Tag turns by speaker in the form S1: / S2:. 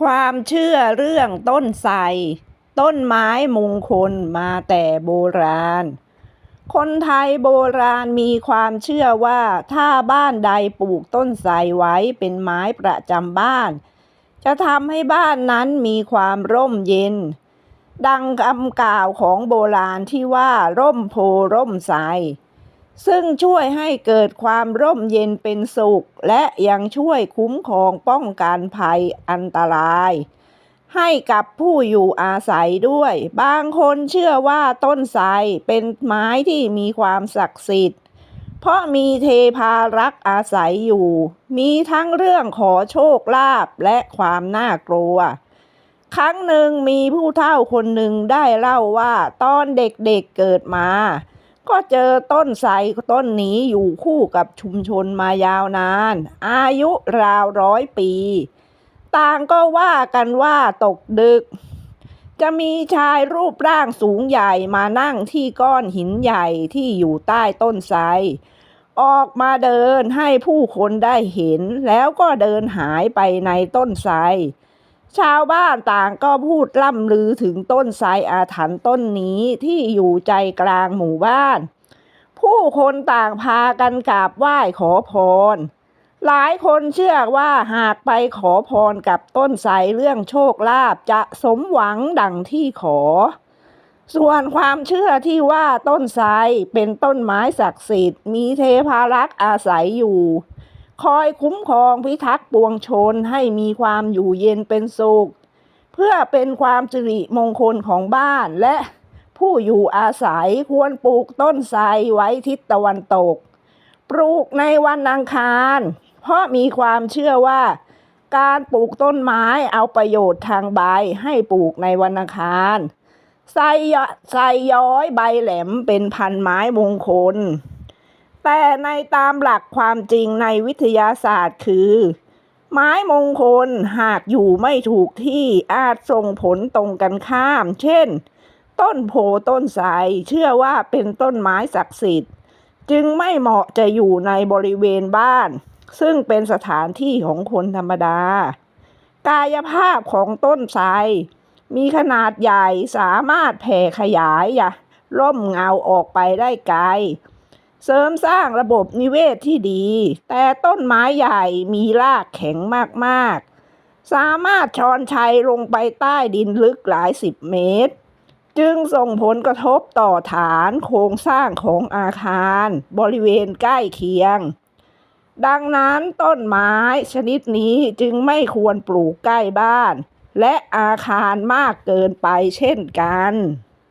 S1: ความเชื่อเรื่องต้นไทรต้นไม้มงคลมาแต่โบราณ คนไทยโบราณมีความเชื่อว่าถ้าบ้านใดปลูกต้นไทรไว้เป็นไม้ประจำบ้าน จะทำให้บ้านนั้นมีความร่มเย็น ดังคำกล่าวของโบราณที่ว่าร่มโพร่มไทร ซึ่งช่วยให้เกิดความร่มเย็นเป็นสุข และยังช่วยคุ้มครองป้องกันภัยอันตรายให้กับผู้อยู่อาศัยด้วย บางคนเชื่อว่าต้นไทรเป็นไม้ที่มีความศักดิ์สิทธิ์ เพราะมีเทพารักษ์อาศัยอยู่ มีทั้งเรื่องขอโชคลาภและความน่ากลัว ครั้งหนึ่งมีผู้เฒ่าคนหนึ่งได้เล่าว่าตอนเด็กๆเเกิดมา ก็เจอต้นไทรต้นนี้อยู่คู่กับชุมชนมายาวนาน อายุราวร้อยปี ต่างก็ว่ากันว่าตกดึก จะมีชายรูปร่างสูงใหญ่มานั่งที่ก้อนหินใหญ่ที่อยู่ใต้ต้นไทรออกมาเดินให้ผู้คนได้เห็น แล้วก็เดินหายไปในต้นไทร ชาวบ้านต่างก็พูดล่ำลือถึงต้นไทรอาถรรพ์ต้นนี้ที่อยู่ใจกลางหมู่บ้าน ผู้คนต่างพากันกราบไหว้ขอพร หลายคนเชื่อว่าหากไปขอพรกับต้นไทรเรื่องโชคลาภจะสมหวังดังที่ขอ ส่วนความเชื่อที่ว่าต้นไทรเป็นต้นไม้ศักดิ์สิทธิ์มีเทพารักษ์อาศัยอยู่ คอยคุ้มครองพิทักษ์ปวงชนให้มีความอยู่เย็นเป็นสุข เพื่อเป็นความสิริมงคลของบ้านและผู้อยู่อาศัยควรปลูกต้นไทรไว้ทิศตะวันตก ปลูกในวันอังคาร เพราะมีความเชื่อว่า การปลูกต้นไม้เอาประโยชน์ทางใบให้ปลูกในวันอังคารไทรยไทรย้อยใบแหลมเป็นพันไม้มงคล แต่ในตามหลักความจริงในวิทยาศาสตร์คือ ไม้มงคลหากอยู่ไม่ถูกที่อาจส่งผลตรงกันข้าม เช่น ต้นโพต้นไทรเชื่อว่าเป็นต้นไม้ศักดิ์สิทธิ์ จึงไม่เหมาะจะอยู่ในบริเวณบ้าน ซึ่งเป็นสถานที่ของคนธรรมดา กายภาพของต้นไทรมีขนาดใหญ่สามารถแผ่ขยายอย่าร่มเงาออกไปได้ไกล เสริมสร้างระบบนิเวศที่ดี แต่ต้นไม้ใหญ่มีรากแข็งมากๆ สามารถชอนชัยลงไปใต้ดินลึกหลายสิบเมตร จึงส่งผลกระทบต่อฐานโครงสร้างของอาคาร บริเวณใกล้เคียง ดังนั้นต้นไม้ชนิดนี้จึงไม่ควรปลูกใกล้บ้าน และอาคารมากเกินไปเช่นกัน